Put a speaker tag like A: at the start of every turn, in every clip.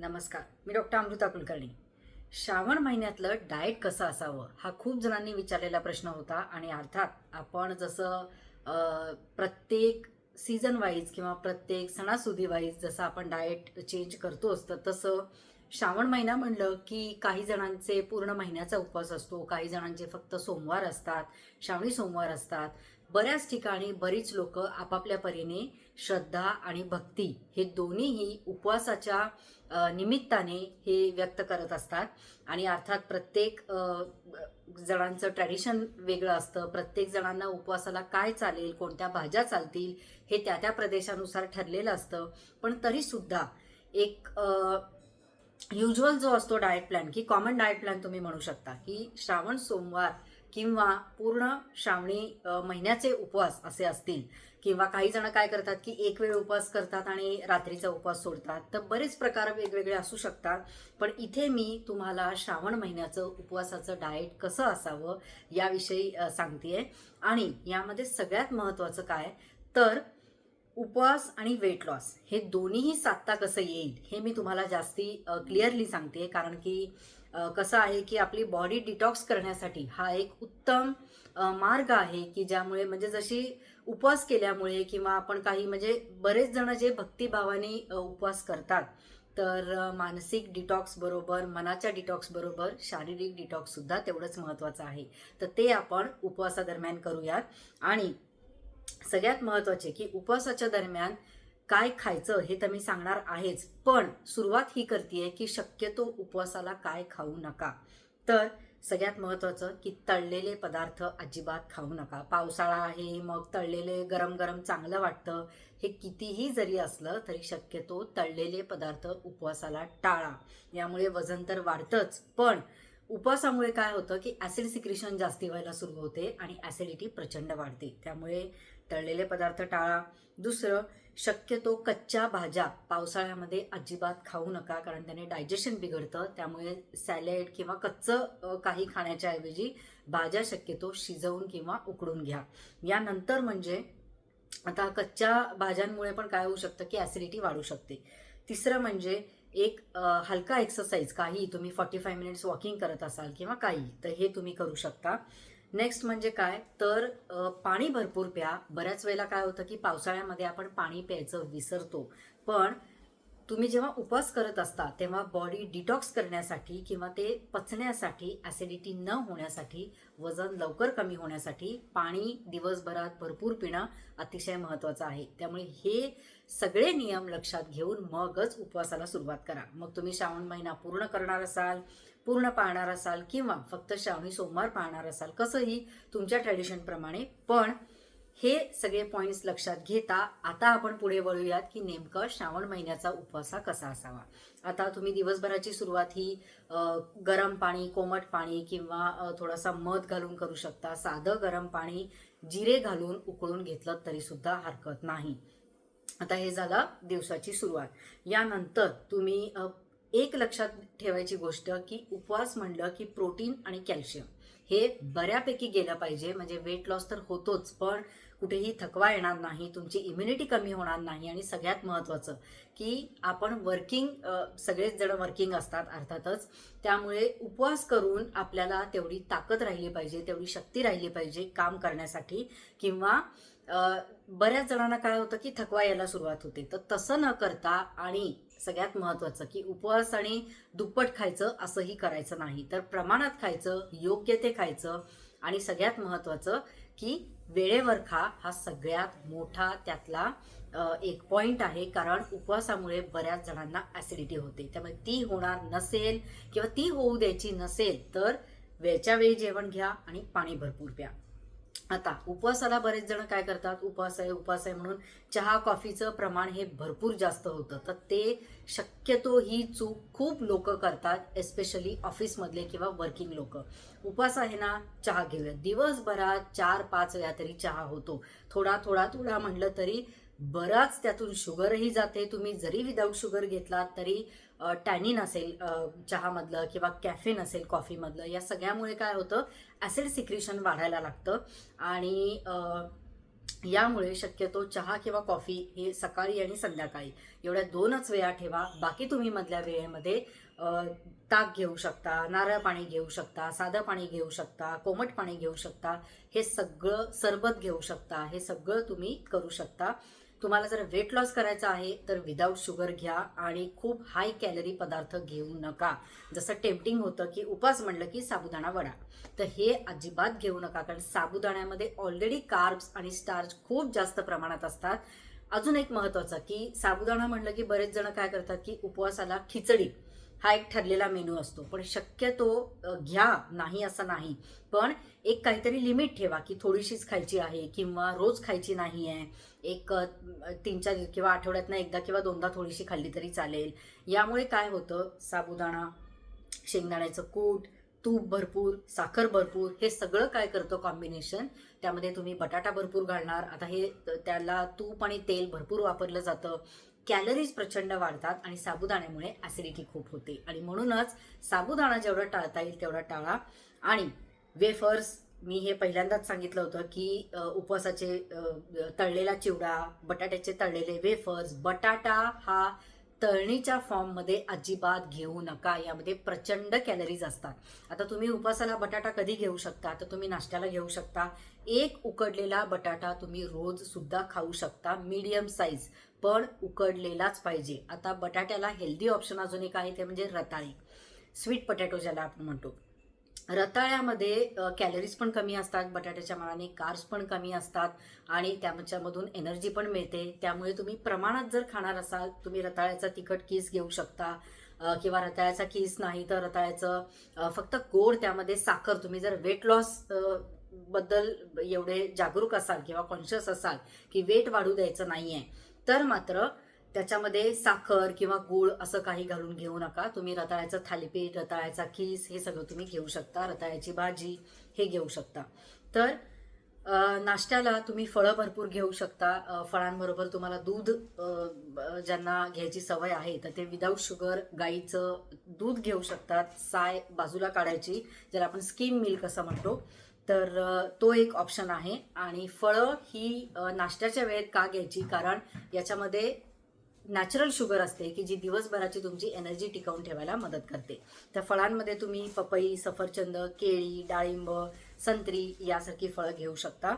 A: नमस्कार मी डॉक्टर अमृता कुलकर्णी. श्रावण महिन्यातलं डाएट कसं असावं हा खूप जणांनी विचारलेला प्रश्न होता आणि अर्थात आपण जसं प्रत्येक सीझन वाईज किंवा प्रत्येक सणासुदी वाईज जसं आपण डाएट चेंज करतो असतं तसं श्रावण महिना म्हणलं की काही जणांचे पूर्ण महिन्याचा उपवास असतो काही जणांचे फक्त सोमवार असतात श्रावणी सोमवार असतात. बऱ्याच ठिकाणी बरीच लोक आपापल्या परीने श्रद्धा आणि भक्ती हे दोन्हीही उपवासाच्या निमित्ताने हे व्यक्त करत असतात. आणि अर्थात प्रत्येक जणांचं ट्रॅडिशन वेगळं असतं. प्रत्येक जणांना उपवासाला काय चालेल कोणत्या भाज्या चालतील हे त्या त्या प्रदेशानुसार ठरलेलं असतं. पण तरीसुद्धा एक युजल जो असतो डाएट प्लॅन की कॉमन डाएट प्लॅन तुम्ही म्हणू शकता की श्रावण सोमवार किंवा पूर्ण श्रावणी महिन्याचे उपवास असे असतील किंवा काही जण काय करतात की एक वेळ उपवास करतात आणि रात्रीचा उपवास सोडतात तर बरेच प्रकार वेगवेगळे असू शकतात. पण इथे मी तुम्हाला श्रावण महिन्याचं उपवासाचं डाएट कसं असावं याविषयी सांगते आणि यामध्ये सगळ्यात महत्त्वाचं काय? तर उपवास आणि वेट लॉस हे दोन्हीही साधता कसं येईल हे मी तुम्हाला जास्ती क्लिअरली सांगते कारण की कसं आहे की आपली बॉडी डिटॉक्स करण्यासाठी हा एक उत्तम मार्ग आहे की ज्यामुळे म्हणजे जशी उपवास केल्यामुळे किंवा आपण काही म्हणजे बरेच जण जे भक्तिभावाने उपवास करतात तर मानसिक डिटॉक्स बरोबर मनाच्या डिटॉक्स बरोबर शारीरिक डिटॉक्स सुद्धा तेवढंच महत्त्वाचं आहे. तर ते आपण उपवासादरम्यान करूयात. आणि सगळ्यात महत्त्वाचे की उपवासाच्या दरम्यान काय खायचं हे तर मी सांगणार आहेच. पण सुरुवात ही करते की शक्यतो उपवासाला काय खाऊ नका. तर सगळ्यात महत्त्वाचं की तळलेले पदार्थ अजिबात खाऊ नका. पावसाळा आहे मग तळलेले गरम गरम चांगलं वाटतं. हे कितीही जरी असलं तरी शक्यतो तळलेले पदार्थ उपवासाला टाळा. यामुळे वजन तर वाढतंच. पण उपवासामुळे काय होतं की ॲसिड सिक्रिशन जास्ती व्हायला सुरू होते आणि ॲसिडिटी प्रचंड वाढते. त्यामुळे तळलेले पदार्थ टाळा. दुसरं शक्यतो कच्च्या भाज्या पावसाळ्यामध्ये अजिबात खाऊ नका कारण त्याने डायजेशन बिघडतं. त्यामुळे सॅलेड किंवा कच्चं काही खाण्याच्या ऐवजी भाज्या शक्यतो शिजवून किंवा उकडून घ्या. यानंतर म्हणजे आता कच्च्या भाज्यांमुळे पण काय होऊ शकतं की ॲसिडिटी वाढू शकते. तिसरं म्हणजे एक हलका एक्सरसाइज काही तुम्ही फॉर्टी फाय मिनिट्स वॉकिंग करत असाल किंवा काही तर हे तुम्ही करू शकता. नेक्स्ट म्हणजे काय? तर पाणी भरपूर प्या. बऱ्याच वेळेला काय होतं की पावसाळ्यामध्ये आपण पाणी प्यायचं विसरतो. पण तुम्ही जेव्हा उपवास करत असता तेव्हा बॉडी डिटॉक्स करण्यासाठी किंवा ते पचण्यासाठी ॲसिडिटी न होण्यासाठी वजन लवकर कमी होण्यासाठी पाणी दिवसभरात भरपूर पिणं अतिशय महत्त्वाचं आहे. त्यामुळे हे सगळे नियम लक्षात घेऊन मगच उपवासाला सुरुवात करा. मग तुम्ही श्रावण महिना पूर्ण करणार असाल पूर्ण पाळणार असाल किंवा फक्त श्रावणी सोमवार पाळणार असाल कसंही तुमच्या ट्रॅडिशनप्रमाणे पण हे सगळे पॉईंट्स लक्षात घेता आता आपण पुढे वळूयात की नेमकं श्रावण महिन्याचा उपवास कसा असावा. आता तुम्ही दिवसभराची सुरुवात ही गरम पाणी कोमट पाणी किंवा थोडासा मध घालून करू शकता. साधं गरम पाणी जिरे घालून उकळून घेतलं तरी सुद्धा हरकत नाही. आता हे झालं दिवसाची सुरुवात. यानंतर तुम्ही एक लक्षात ठेवायची गोष्ट की उपवास म्हणलं की प्रोटीन आणि कॅल्शियम हे बऱ्यापैकी गेलं पाहिजे. म्हणजे वेट लॉस तर होतोच पण कुठेही थकवा येणार नाही तुमची इम्युनिटी कमी होणार नाही आणि सगळ्यात महत्त्वाचं की आपण वर्किंग सगळेच जण वर्किंग असतात अर्थातच. त्यामुळे उपवास करून आपल्याला तेवढी ताकद राहिली पाहिजे तेवढी शक्ती राहिली पाहिजे काम करण्यासाठी किंवा बऱ्याच जणांना काय होतं की थकवा यायला सुरुवात होते. तर तसं न करता आणि सगळ्यात महत्त्वाचं की उपवास आणि दुप्पट खायचं असंही करायचं नाही. तर प्रमाणात खायचं योग्य ते खायचं आणि सगळ्यात महत्त्वाचं की वेळेवर खा हा सगळ्यात मोठा त्यातला एक पॉइंट आहे. कारण उपवासामुळे बऱ्याच जणांना ॲसिडिटी होते. त्यामुळे ती होणार नसेल किंवा ती होऊ द्यायची नसेल तर वेळच्या वेळी जेवण घ्या आणि पाणी भरपूर प्या. आता उपवासाला बरेच जण काय करतात? उपवास आहे उपवास आहे म्हणून चहा कॉफीचं प्रमाण हे भरपूर जास्त होतं. तर ते शक्यतो ही चूक खूप लोक करतात एस्पेशली ऑफिसमधले किंवा वर्किंग लोक. उपवास आहे ना चहा घेऊया. दिवसभरात चार पाच वेळा तरी चहा होतो. थोडा थोडा थोडा म्हणलं तरी बराच त्यातून शुगरही जाते. तुम्ही जरी विदाऊट शुगर घेतलात तरी टॅनिन असेल चहामधलं किंवा कॅफेन असेल कॉफीमधलं या सगळ्यामुळे काय होतं ॲसिड सिक्रिशन वाढायला लागतं. आणि यामुळे शक्यतो चहा किंवा कॉफी हे सकाळी आणि संध्याकाळी एवढ्या दोनच वेळा ठेवा. बाकी तुम्ही मधल्या वेळेमध्ये ताक घेऊ शकता नारळ पाणी घेऊ शकता साधं पाणी घेऊ शकता कोमट पाणी घेऊ शकता हे सगळं सरबत घेऊ शकता हे सगळं तुम्ही करू शकता. तुम्हाला जर वेट लॉस करायचा आहे तर विदाऊट शुगर घ्या आणि खूप हाय कॅलरी पदार्थ घेऊ नका. जसं टेम्पटिंग होतं की उपास म्हणलं की साबुदाणा वडा. तर हे अजिबात घेऊ नका कारण साबुदाण्यामध्ये ऑलरेडी कार्ब्स आणि स्टार्च खूप जास्त प्रमाणात असतात. अजून एक महत्वाचं की साबुदाणा म्हणलं की बरेच जण काय करतात की उपवासाला खिचडी. हा एक ठरलेला मेनू असतो. पण शक्यतो घ्या नाही असं नाही. पण एक काहीतरी लिमिट ठेवा की थोडीशीच खायची आहे किंवा रोज खायची नाही आहे. एक तीन चार किंवा आठवड्यातनं एकदा किंवा दोनदा थोडीशी खाल्ली तरी चालेल. यामुळे काय होतं? साबुदाणा शेंगदाण्याचं कूट तूप भरपूर साखर भरपूर हे सगळं काय करतं कॉम्बिनेशन त्यामध्ये तुम्ही बटाटा भरपूर घालणार. आता हे त्याला तूप आणि तेल भरपूर वापरलं जातं. कॅलरीज प्रचंड वाढतात आणि साबुदाण्यामुळे ॲसिडिटी खूप होते. आणि म्हणूनच साबुदाणा जेवढा टाळता येईल तेवढा टाळा. आणि वेफर्स मी हे पहिल्यांदाच सांगितलं होतं की उपवासाचे तळलेला चिवडा बटाट्याचे तळलेले वेफर्स बटाटा हा तळणीच्या फॉर्ममध्ये अजिबात घेऊ नका. यामध्ये प्रचंड कॅलरीज असतात. आता तुम्ही उपासाला बटाटा कधी घेऊ शकता? तर तुम्ही नाश्त्याला घेऊ शकता. एक उकडलेला बटाटा तुम्ही रोज सुद्धा खाऊ शकता. मीडियम साईज पण उकडलेलाच पाहिजे. आता बटाट्याला हेल्दी ऑप्शन अजून एक आहे ते म्हणजे रताळी. स्वीट पटॅटो ज्याला आपण म्हणतो. रताळ्यामध्ये कॅलरीज पण कमी असतात बटाट्याच्या मानाने कार्ब्स पण कमी असतात आणि त्याच्यामधून एनर्जी पण मिळते. त्यामुळे तुम्ही प्रमाणात जर खाणार असाल तुम्ही रताळ्याचा तिखट किस घेऊ शकता किंवा रताळ्याचा किस नाही तर रताळ्याचं फक्त गोड त्यामध्ये साखर. तुम्ही जर वेट लॉसबद्दल एवढे जागरूक असाल किंवा कॉन्शियस असाल की वेट वाढू द्यायचं नाही आहे तर मात्र त्याच्यामध्ये साखर किंवा गूळ असं काही घालून घेऊ नका. तुम्ही रताळ्याचं थालीपीठ रताळ्याचा खीस हे सगळं तुम्ही घेऊ शकता. रताळ्याची भाजी हे घेऊ शकता. तर नाश्त्याला तुम्ही फळं भरपूर घेऊ शकता. फळांबरोबर तुम्हाला दूध ज्यांना घ्यायची सवय आहे तर ते विदाऊट शुगर गाईचं दूध घेऊ शकतात. साय बाजूला काढायची ज्याला आपण स्कीम मिल्क असं म्हणतो. तर तो एक ऑप्शन आहे. आणि फळं ही नाश्त्याच्या वेळेत का घ्यायची? कारण याच्यामध्ये नॅचरल शुगर असते की जी दिवसभराची तुमची एनर्जी टिकवून ठेवायला मदत करते. त्या फळांमध्ये तुम्ही पपई सफरचंद केळी डाळिंब संत्री यासारखी फळं घेऊ शकता.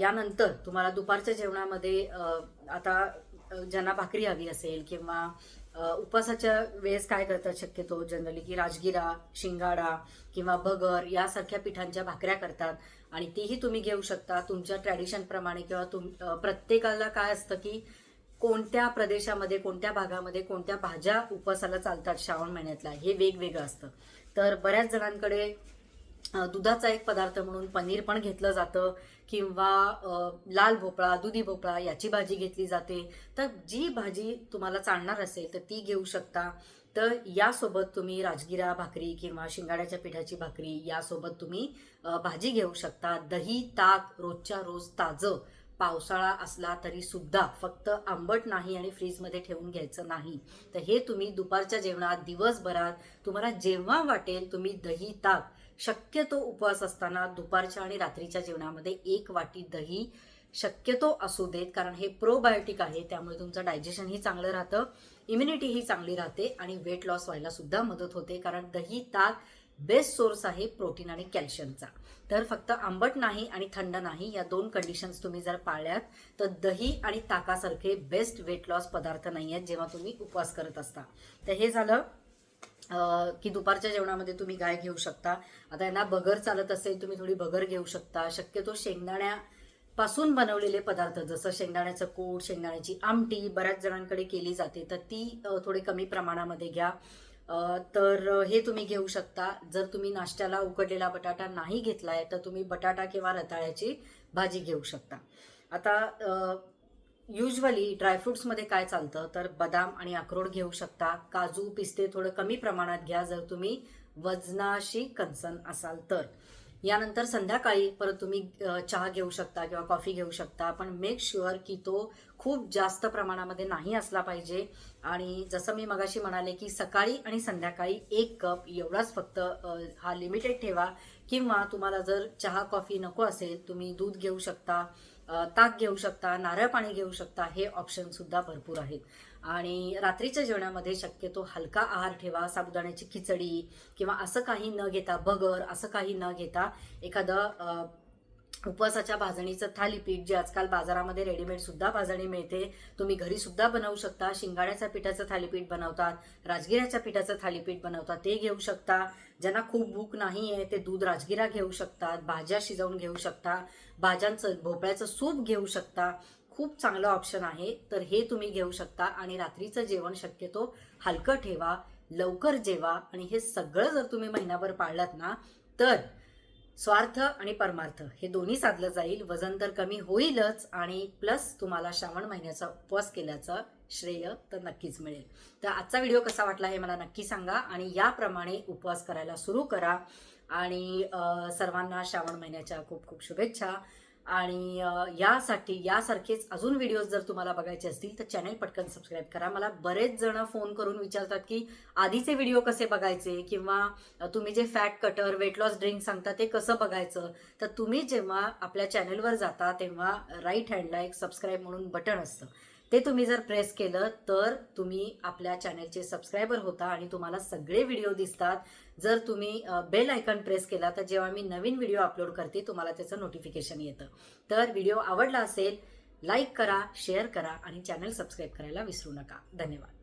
A: यानंतर तुम्हाला दुपारच्या जेवणामध्ये आता ज्यांना भाकरी हवी असेल किंवा उपवासाच्या वेळेस काय करतात शक्यतो जनरली की राजगिरा शिंगाडा किंवा भगर यासारख्या पिठांच्या भाकऱ्या करतात आणि तीही तुम्ही घेऊ शकता. तुमच्या ट्रॅडिशनप्रमाणे किंवा तुम प्रत्येकाला काय असतं की कोणत्या प्रदेशामध्ये कोणत्या भागामध्ये कोणत्या भाज्या उपवासाला चालतात श्रावण महिन्यातला हे वेगवेगळं असतं. तर बऱ्याच जणांकडे दुधाचा एक पदार्थ म्हणून पनीर पण घेतलं जातं. किंवा लाल भोपळा दुधी भोपळा याची भाजी घेतली जाते. तर जी भाजी तुम्हाला चालणार असेल तर ती घेऊ शकता. तर यासोबत तुम्ही राजगिरा भाकरी किंवा शिंगाड्याच्या पिठाची भाकरी यासोबत तुम्ही भाजी घेऊ शकता. दही ताक रोजच्या रोज ताजं पावसाळा असला तरी सुद्धा फक्त आंबट नाही आणि फ्रीजमध्ये ठेवून घ्यायचं नाही. तर हे तुम्ही दुपारच्या जेवणात दिवसभरात तुम्हाला जेव्हा वाटेल तुम्ही दही ताक शक्यतो उपवास असताना दुपारच्या आणि रात्रीच्या जेवणामध्ये एक वाटी दही शक्यतो असू देत कारण हे प्रोबायोटिक आहे त्यामुळे तुमचं डायजेशनही चांगलं राहतं इम्युनिटीही चांगली राहते आणि वेट लॉस व्हायला सुद्धा मदत होते कारण दही ताक बेस्ट सोर्स आहे प्रोटीन आणि कॅल्शियमचा तर फक्त आंबट नाही आणि थंड नाही या दोन कंडिशन्स तुम्ही जर पाळल्यात तर दही आणि ताकासारखे बेस्ट वेट लॉस पदार्थ नाही आहेत जेव्हा तुम्ही उपवास करत असता. तर हे झालं की दुपारच्या जेवणामध्ये तुम्ही गाय घेऊ शकता. आता यांना बगर चालत असेल तुम्ही थोडी बगर घेऊ शकता. शक्यतो शेंगदाण्यापासून बनवलेले पदार्थ जसं शेंगदाण्याचं कूट शेंगदाण्याची आमटी बऱ्याच जणांकडे केली जाते तर ती थोडे थोडी कमी प्रमाणामध्ये घ्या. तर हे तुम्ही घेऊ शकता. जर तुम्ही नाश्त्याला उकडलेला बटाटा नाही घेतलाय तर तुम्ही बटाटा किंवा रताळ्याची भाजी घेऊ शकता. आता युजली ड्रायफ्रुट्समध्ये काय चालतं? तर बदाम आणि अक्रोड घेऊ शकता. काजू पिस्ते थोडं कमी प्रमाणात घ्या जर तुम्ही वजनाशी कन्सर्न असाल तर. यानंतर संध्याकाळी परत तुम्ही चहा घेऊ शकता किंवा कॉफी घेऊ शकता. पण मेक शुअर की तो खूप जास्त प्रमाणामध्ये नाही असला पाहिजे. आणि जसं मी मगाशी म्हणाले की सकाळी आणि संध्याकाळी एक कप एवढाच फक्त हा लिमिटेड ठेवा. किंवा तुम्हाला जर चहा कॉफी नको असेल तुम्ही दूध घेऊ शकता. ताक घेऊ शकता नारळ पाणी घेऊ शकता हे ऑप्शन सुद्धा भरपूर आहेत. आणि रात्रीच्या जेवणामध्ये शक्यतो हलका आहार ठेवा साबुदाण्याची खिचडी किंवा असं काही न घेता बगर असं काही न घेता एखादं उपवासाच्या भाजणीचं थालीपीठ जे आजकाल बाजारामध्ये रेडीमेड सुद्धा भाजणी मिळते तुम्ही घरी सुद्धा बनवू शकता. शिंगाड्याच्या पिठाचं थालीपीठ बनवतात राजगिऱ्याच्या पिठाचं थालीपीठ बनवतात ते घेऊ शकता. ज्यांना खूप भूक नाही आहे ते दूध राजगिरा घेऊ शकतात भाज्या शिजवून घेऊ शकता भाज्यांचं भोपळ्याचं सूप घेऊ शकता. खूप चांगलं ऑप्शन आहे. तर हे तुम्ही घेऊ शकता आणि रात्रीचं जेवण शक्यतो हलकं ठेवा लवकर जेवा आणि हे सगळं जर तुम्ही महिनाभर पाळलात ना तर स्वार्थ आणि परमार्थ हे दोन्ही साधलं जाईल. वजन तर कमी होईलच आणि प्लस तुम्हाला श्रावण महिन्याचा उपवास केल्याचं श्रेय तर नक्कीच मिळेल. तर आजचा व्हिडिओ कसा वाटला हे मला नक्की सांगा आणि याप्रमाणे उपवास करायला सुरू करा. आणि सर्वांना श्रावण महिन्याच्या खूप खूप शुभेच्छा. आणि यासाठी यासारखेच अजून व्हिडिओज जर तुम्हाला बघायचे असतील तर चॅनल पटकन सबस्क्राईब करा. मला बरेच जण फोन करून विचारतात की आधीचे व्हिडिओ कसे बघायचे? किंवा तुम्ही जे fat cutter weight loss drink सांगता ते कसं बघायचं? तर तुम्ही जेव्हा आपल्या चॅनलवर जाता तेव्हा राईट हँडला एक सबस्क्राईब म्हणून बटन असतं. ते तुम्ही जर प्रेस केलं तर तुम्ही आपल्या चॅनलचे सबस्क्रायबर होता आणि तुम्हाला सगळे व्हिडिओ दिसतात. जर तुम्ही बेल आयकॉन प्रेस केला तर जेव्हा मी नवीन व्हिडिओ अपलोड करते तुम्हाला त्याचं नोटिफिकेशन येतं. तर व्हिडिओ आवडला असेल लाईक करा शेअर करा आणि चॅनल सबस्क्राईब करायला विसरू नका. धन्यवाद.